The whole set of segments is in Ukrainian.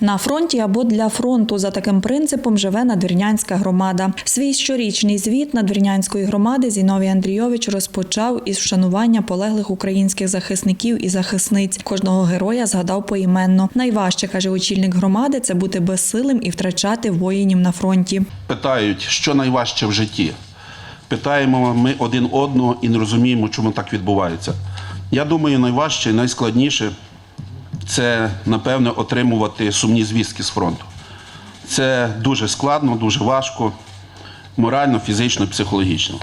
На фронті або для фронту за таким принципом живе надвірнянська громада. Свій щорічний звіт надвірнянської громади Зіновій Андрійович розпочав із вшанування полеглих українських захисників і захисниць. Кожного героя згадав поіменно. Найважче каже очільник громади це бути безсилим і втрачати воїнів на фронті. питають, що найважче в житті. Питаємо ми один одного і не розуміємо, чому так відбувається. Я думаю, найважче і найскладніше це, напевне, отримувати сумні звістки з фронту. Це дуже складно, дуже важко, морально, фізично, психологічно.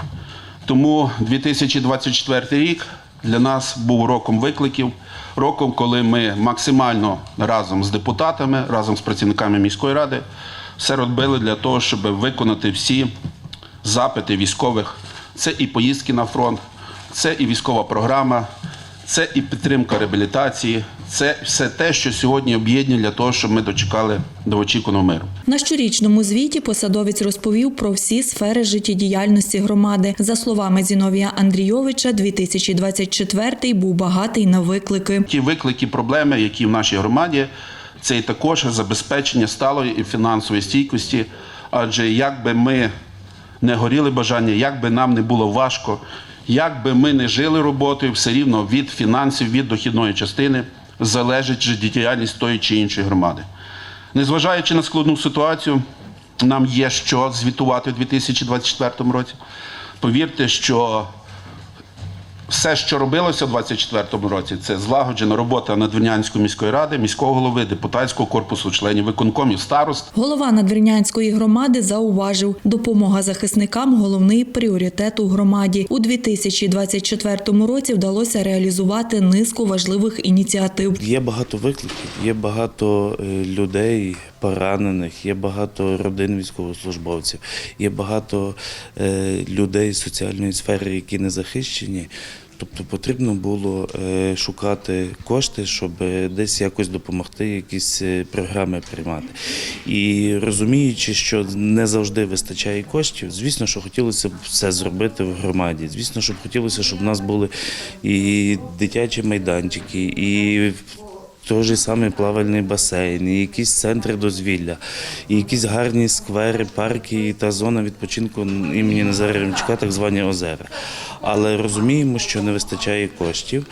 Тому 2024 рік для нас був роком викликів, роком, коли ми максимально разом з депутатами, разом з працівниками міської ради все робили для того, щоб виконати всі запити військових. Це і поїздки на фронт, це і військова програма, це і підтримка реабілітації, це все те, що сьогодні об'єднує для того, щоб ми дочекали до очікуваного миру. На щорічному звіті посадовець розповів про всі сфери життєдіяльності громади. За словами Зіновія Андрійовича, 2024 був багатий на виклики. Ті виклики, проблеми, які в нашій громаді, це і також забезпечення сталої і фінансової стійкості. Адже як би ми не горіли бажання, як би нам не було важко, як би ми не жили роботою, все рівно від фінансів, від дохідної частини залежить життєдіяльність тої чи іншої громади. Незважаючи на складну ситуацію, нам є що звітувати у 2024 році. Повірте, що все, що робилося у 2024 році, це злагоджена робота Надвірнянської міської ради, міського голови, депутатського корпусу, членів виконкомів, старост. Голова надвірнянської громади зауважив, допомога захисникам головний пріоритет у громаді. У 2024 році вдалося реалізувати низку важливих ініціатив. Є багато викликів, є багато е, людей поранених, є багато родин військовослужбовців, є багато е, людей з соціальної сфери, які не захищені. Тобто потрібно було е, шукати кошти, щоб е, десь якось допомогти, якісь е, програми приймати. І розуміючи, що не завжди вистачає коштів, звісно, що хотілося б все зробити в громаді. Звісно, що хотілося, щоб у нас були і дитячі майданчики, і той же самий плавальний басейн, і якісь центри дозвілля, і якісь гарні сквери, парки та зона відпочинку імені Назара Ремчука, так звані озера. Але розуміємо, що не вистачає коштів.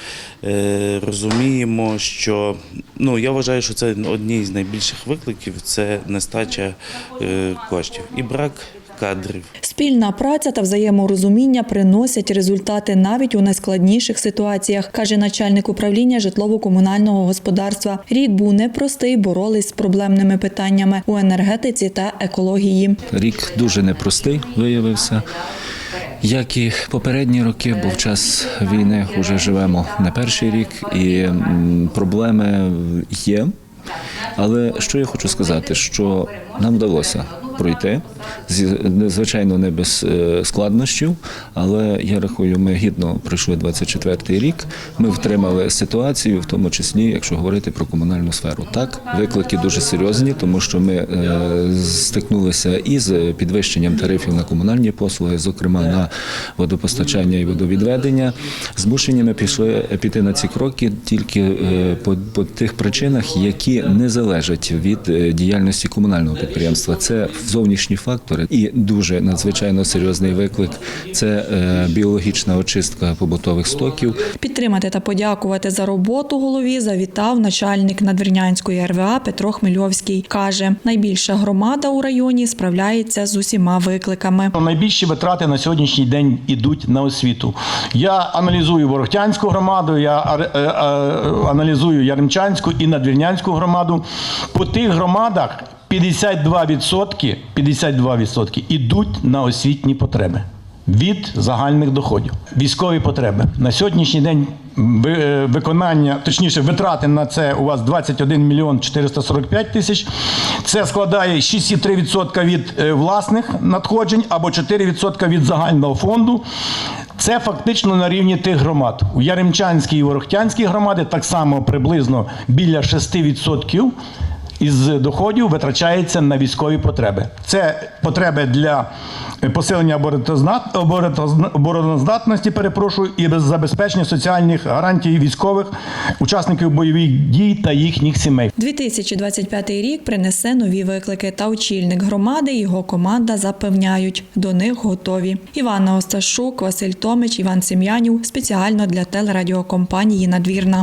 Е, Розуміємо, що ну я вважаю, що це одні з найбільших викликів це нестача е, коштів і брак кадрів. Спільна праця та взаєморозуміння приносять результати навіть у найскладніших ситуаціях, каже начальник управління житлово-комунального господарства. Рік був непростий, боролись з проблемними питаннями у енергетиці та екології. Рік дуже непростий виявився. Як і попередні роки, бо в час війни вже живемо не перший рік, і проблеми є. Але що я хочу сказати, що нам вдалося пройти, звичайно, не без е, складнощів, але я рахую, ми гідно пройшли 24-й рік. Ми втримали ситуацію, в тому числі, якщо говорити про комунальну сферу. Так, виклики дуже серйозні, тому що ми е, стикнулися із підвищенням тарифів на комунальні послуги, зокрема на водопостачання і водовідведення. Змушені ми пішли піти на ці кроки тільки е, по, по тих причинах, які не залежать від е, діяльності комунального підприємства. Це зовнішні фактори, і дуже надзвичайно серйозний виклик це е, біологічна очистка побутових стоків. Підтримати та подякувати за роботу голові завітав начальник надвірнянської РВА Петро Хмельовський. Каже, найбільша громада у районі справляється з усіма викликами. Найбільші витрати на сьогоднішній день ідуть на освіту. Я аналізую Ворохтянську громаду, я е, аналізую Яремчанську і Надвірнянську громаду. По тих громадах 52%, 52% ідуть на освітні потреби. Від загальних доходів, військові потреби на сьогоднішній день е, виконання, точніше, витрати на це у вас 21 мільйон 445 тисяч. Це складає 6,3% від е, власних надходжень або 4% від загального фонду. Це фактично на рівні тих громад. У Яремчанській і Ворохтянській громаді так само приблизно біля 6% із доходів витрачається на військові потреби. Це потреби для посилення обороноздатності, перепрошую, і без забезпечення соціальних гарантій військових учасників бойових дій та їхніх сімей. 2025 рік принесе нові виклики, та очільник громади його команда запевняють, до них готові. Іванна Осташук, Василь Томич, Іван Сем'янів спеціально для телерадіокомпанії Надвірна.